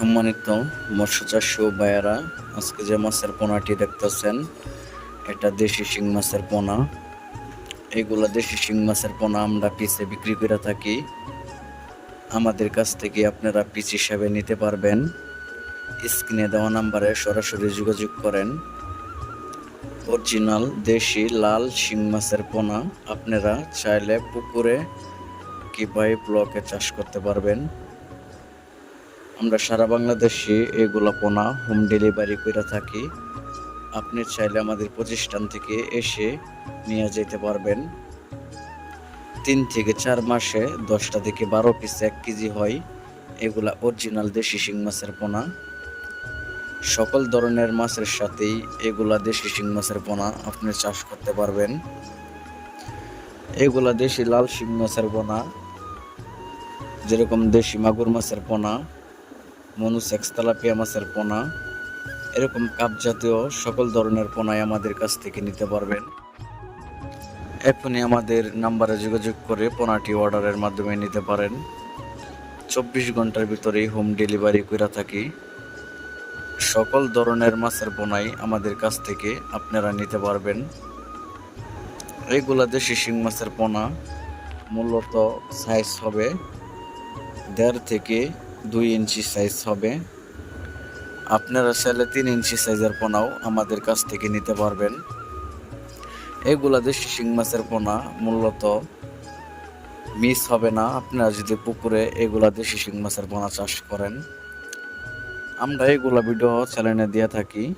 সম্মানিত মৎস্য চাষী আজকে যে মাছের পোনাটি দেখতেছেন, এটা দেশি শিং মাছের পোনা। এগুলা দেশি শিং মাছের পোনা আমরা পিসে বিক্রি করে থাকি। আমাদের কাছ থেকে আপনারা পিস হিসাবে নিতে পারবেন। স্ক্রিনে দেওয়া নাম্বারে সরাসরি যোগাযোগ করেন। অরিজিনাল দেশি লাল শিং মাছের পোনা আপনারা চাইলে পুকুরে কি কিংবা ব্লকে চাষ করতে পারবেন। আমরা সারা বাংলাদেশে এগুলো পোনা হোম ডেলিভারি করে থাকি। আপনি চাইলে আমাদের প্রতিষ্ঠান থেকে এসে নিয়ে যেতে পারবেন। তিন থেকে চার মাসে দশটা থেকে বারো পিস এক কেজি হয় এগুলা অরিজিনাল দেশি শিং মাছের পোনা। সকল ধরনের মাছের সাথেই এগুলা দেশি শিং মাছের পোনা আপনি চাষ করতে পারবেন। এগুলা দেশি লাল শিং মাছের পোনা, যেরকম দেশি মাগুর মাছের পোনা মনুসেক্স তেলাপিয়া মাছের পোনা। এরকম কাপ জাতীয় সকল ধরনের পোনাই আমাদের কাছ থেকে নিতে পারবেন। এখনই আমাদের নাম্বারে যোগাযোগ করে পোনাটি অর্ডারের মাধ্যমে নিতে পারেন। চব্বিশ ঘণ্টার ভিতরেই হোম ডেলিভারি করে থাকি। সকল ধরনের মাছের পোনাই আমাদের কাছ থেকে আপনারা নিতে পারবেন। এইগুলা দেশি শিং মাছের পোনা। মূলত সাইজ হবে দেড় থেকে দুই ইঞ্চি সাইজ হবে। আপনারা চাইলে তিন ইঞ্চি সাইজের পোনাও আমাদের কাছ থেকে নিতে পারবেন। এগুলা দেশি শিং মাছের পোনা, মূলত মিস হবে না। আপনারা যদি পুকুরে এগুলা দেশি শিং মাছের পোনা চাষ করেন, আমরা এগুলা ভিডিও চ্যানেলে দিয়ে থাকি।